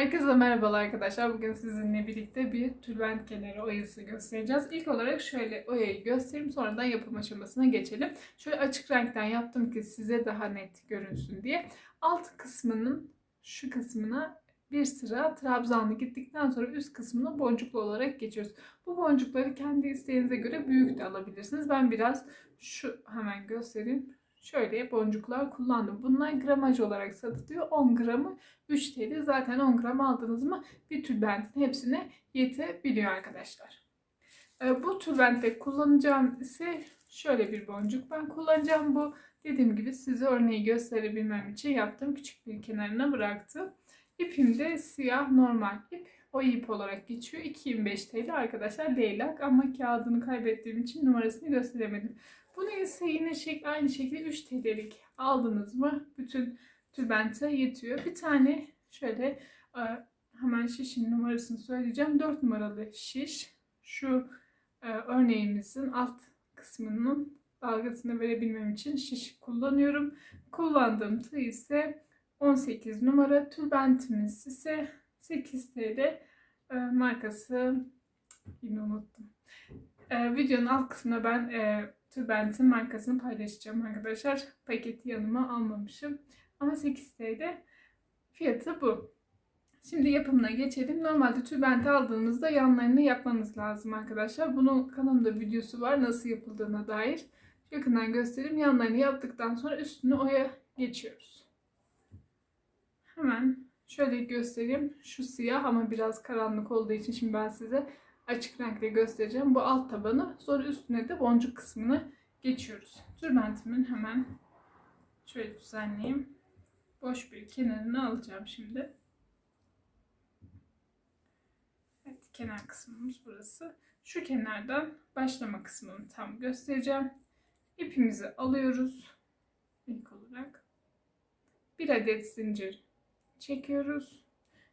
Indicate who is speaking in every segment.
Speaker 1: Herkese merhabalar arkadaşlar. Bugün sizinle birlikte bir tülbent kenarı oyası göstereceğiz. İlk olarak şöyle oyayı göstereyim. Sonradan yapım aşamasına geçelim. Şöyle açık renkten yaptım ki size daha net görünsün diye. Alt kısmının şu kısmına bir sıra trabzanlı gittikten sonra üst kısmına boncuklu olarak geçiyoruz. Bu boncukları kendi isteğinize göre büyük de alabilirsiniz. Ben biraz şu hemen göstereyim. Şöyle boncuklar kullandım. Bunlar gramaj olarak satılıyor. 10 gramı 3 TL. Zaten 10 gram aldınız mı bir tülbentin hepsine yetebiliyor arkadaşlar. Ee, Bu tülbentte kullanacağım ise şöyle bir boncuk. Ben kullanacağım bu dediğim gibi size örneği gösterebilmem için yaptım. Küçük bir kenarına bıraktım. İpim de siyah normal ip. O ip olarak geçiyor. 2.25 TL arkadaşlar leylak ama kağıdını kaybettiğim için numarasını gösteremedim. Bunu ise yine şek aynı şekilde 3 TL'lik aldınız mı bütün tülbente yetiyor. Bir tane şöyle e, hemen şişin numarasını söyleyeceğim. 4 numaralı şiş. Şu e, örneğimizin alt kısmının dalgasını verebilmem için şiş kullanıyorum. Kullandığım tığ ise 18 numara. Tülbentimiz ise 8 TL. E, markası yine unuttum. E, videonun alt kısmına ben e, tülbentin markasını paylaşacağım arkadaşlar. Paketi yanıma almamışım. Ama 8 TL fiyatı bu. Şimdi yapımına geçelim. Normalde tülbenti aldığınızda yanlarını yapmanız lazım arkadaşlar. Bunun kanalımda videosu var nasıl yapıldığına dair. Yakından göstereyim. Yanlarını yaptıktan sonra üstünü oya geçiyoruz. Hemen şöyle göstereyim. Şu siyah ama biraz karanlık olduğu için şimdi ben size açık renkle göstereceğim. Bu alt tabanı. Sonra üstüne de boncuk kısmını geçiyoruz. Tülbentimin hemen şöyle düzenleyeyim. Boş bir kenarını alacağım şimdi. Evet kenar kısmımız burası. Şu kenardan başlama kısmını tam göstereceğim. İpimizi alıyoruz. İlk olarak. Bir adet zincir çekiyoruz.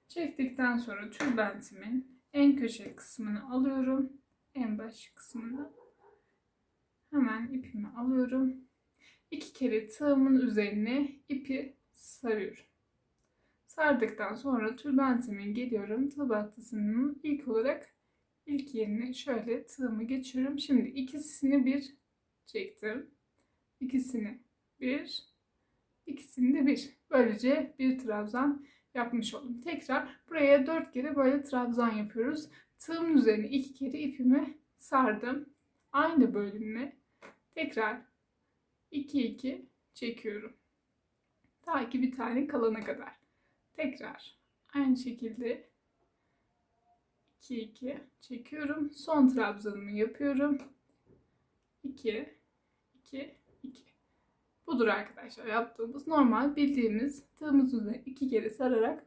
Speaker 1: Çektikten sonra tülbentimin en köşe kısmını alıyorum. En baş kısmını. Hemen ipimi alıyorum. İki kere tığımın üzerine ipi sarıyorum. Sardıktan sonra tülbentimin geliyorum. Tığ ilk olarak ilk yerine şöyle tığımı geçiyorum. Şimdi ikisini bir çektim. İkisini bir, ikisini de bir. Böylece bir trabzan yapmış oldum. Tekrar buraya dört kere böyle trabzan yapıyoruz. Tığımın üzerine iki kere ipimi sardım. Aynı bölümle tekrar 2 2 çekiyorum. Ta ki bir tane kalana kadar. Tekrar aynı şekilde 2 2 çekiyorum. Son trabzanımı yapıyorum. 2 2 2 Budur arkadaşlar yaptığımız normal bildiğimiz tığımız üzerine iki kere sararak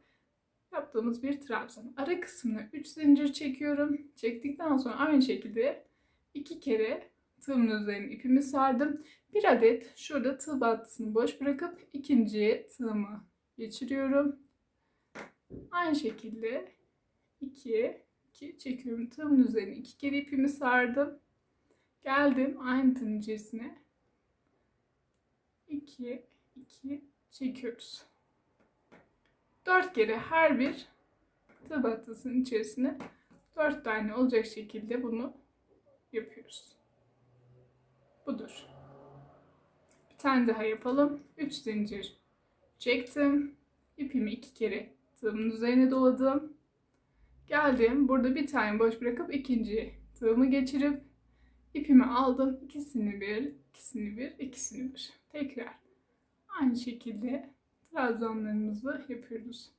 Speaker 1: yaptığımız bir trabzan. Ara kısmına 3 zincir çekiyorum. Çektikten sonra aynı şekilde iki kere tığımın üzerine ipimi sardım. Bir adet şurada tığ battısını boş bırakıp ikinciye tığımı geçiriyorum. Aynı şekilde 2 2 çekiyorum. Tığımın üzerine iki kere ipimi sardım. Geldim aynı tığın içerisine 2 2 çekiyoruz. 4 kere her bir tığ battısının içerisine 4 tane olacak şekilde bunu yapıyoruz. Budur. Bir tane daha yapalım. 3 zincir çektim. İpimi iki kere tığımın üzerine doladım. Geldim. Burada bir tane boş bırakıp ikinci tığımı geçirip ipimi aldım. İkisini bir, ikisini bir, ikisini bir. Tekrar aynı şekilde trabzanlarımızı yapıyoruz.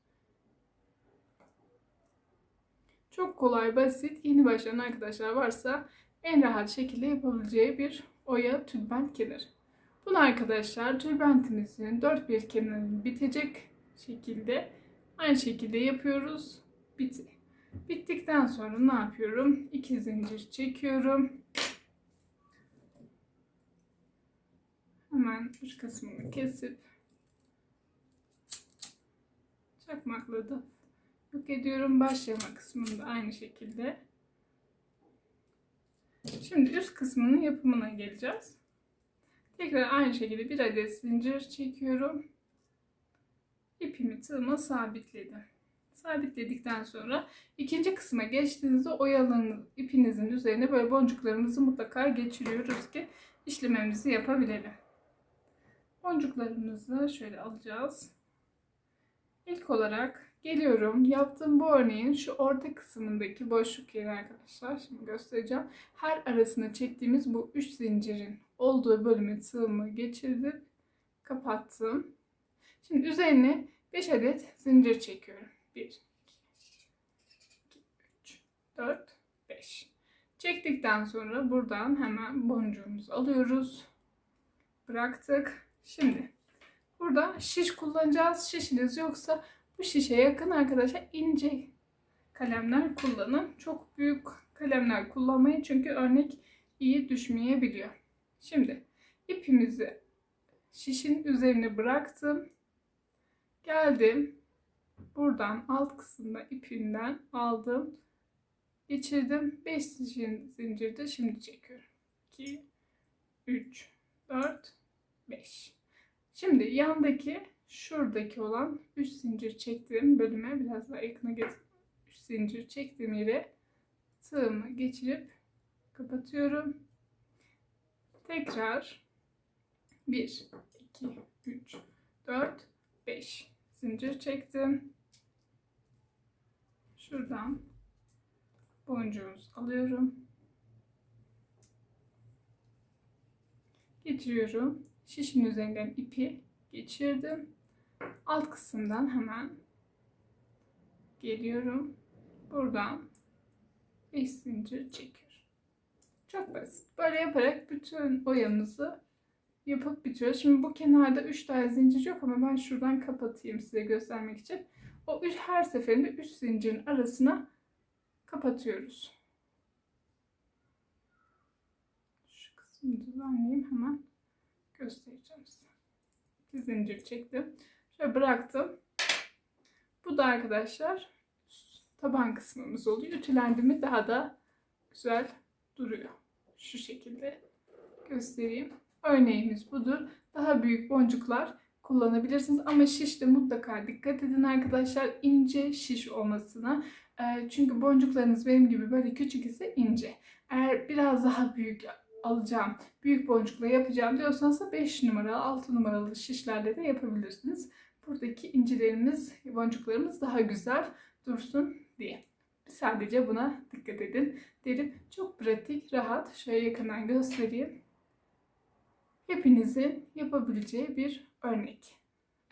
Speaker 1: Çok kolay, basit, yeni başlayan arkadaşlar varsa en rahat şekilde yapabileceği bir oya tülbent kenar. Bunu arkadaşlar tülbentimizin dört bir kenarını bitecek şekilde aynı şekilde yapıyoruz. Bitti. Bittikten sonra ne yapıyorum? İki zincir çekiyorum. Hemen uç kısmını kesip çakmakla da yok ediyorum. Başlama kısmında aynı şekilde. Şimdi üst kısmının yapımına geleceğiz. Tekrar aynı şekilde bir adet zincir çekiyorum. İpimi tığıma sabitledim. sabitledikten sonra ikinci kısma geçtiğinizde oyalanın ipinizin üzerine böyle boncuklarımızı mutlaka geçiriyoruz ki işlememizi yapabilelim. Boncuklarımızı şöyle alacağız. İlk olarak geliyorum. Yaptığım bu örneğin şu orta kısmındaki boşluk yeri arkadaşlar. Şimdi göstereceğim. Her arasına çektiğimiz bu 3 zincirin olduğu bölüme tığımı geçirdim. Kapattım. Şimdi üzerine 5 adet zincir çekiyorum. 1, 2, 3, 4, 5. Çektikten sonra buradan hemen boncuğumuzu alıyoruz. Bıraktık. Şimdi burada şiş kullanacağız. Şişiniz yoksa bu şişe yakın arkadaşlar ince kalemler kullanın. Çok büyük kalemler kullanmayın çünkü örnek iyi düşmeyebiliyor. Şimdi ipimizi şişin üzerine bıraktım. Geldim. Buradan alt kısımda ipinden aldım. Geçirdim. 5 zincirde şimdi çekiyorum. 2 3 4 5. Şimdi yandaki şuradaki olan 3 zincir çektiğim bölüme biraz daha yakına getirip 3 zincir çektiğim yere tığımı geçirip kapatıyorum. Tekrar 1 2 3 4 5 zincir çektim. Şuradan boncuğumuzu alıyorum. Getiriyorum. Şişin üzerinden ipi geçirdim. Alt kısımdan hemen geliyorum. Buradan 5 zincir çekiyorum. Çok basit. Böyle yaparak bütün oyamızı yapıp bitiriyoruz. Şimdi bu kenarda 3 tane zincir yok ama ben şuradan kapatayım size göstermek için. O üç, her seferinde 3 zincirin arasına kapatıyoruz. Şu kısmını düzenleyeyim hemen göstereceğim size. 2 zincir çektim. Şöyle bıraktım. Bu da arkadaşlar taban kısmımız oluyor. Ütülendi mi daha da güzel duruyor. Şu şekilde göstereyim. Örneğimiz budur. Daha büyük boncuklar kullanabilirsiniz ama şişte mutlaka dikkat edin arkadaşlar ince şiş olmasına. Ee, çünkü boncuklarınız benim gibi böyle küçük ise ince. Eğer biraz daha büyük alacağım, büyük boncukla yapacağım diyorsanız da 5 numaralı, 6 numaralı şişlerle de yapabilirsiniz. Buradaki incilerimiz, boncuklarımız daha güzel dursun diye. Sadece buna dikkat edin derim. Çok pratik, rahat. Şöyle yakından göstereyim. Hepinizin yapabileceği bir örnek.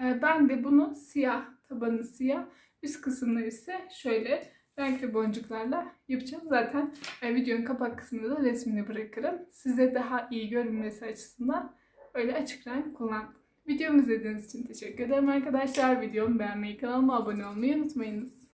Speaker 1: Ee, Ben de bunu siyah, tabanı siyah, üst kısımları ise şöyle renkli boncuklarla yapacağım. Zaten e, videonun kapak kısmında da resmini bırakırım. Size daha iyi görünmesi açısından öyle açık renk kullandım. Videomu izlediğiniz için teşekkür ederim arkadaşlar. Videomu beğenmeyi, kanalıma abone olmayı unutmayınız.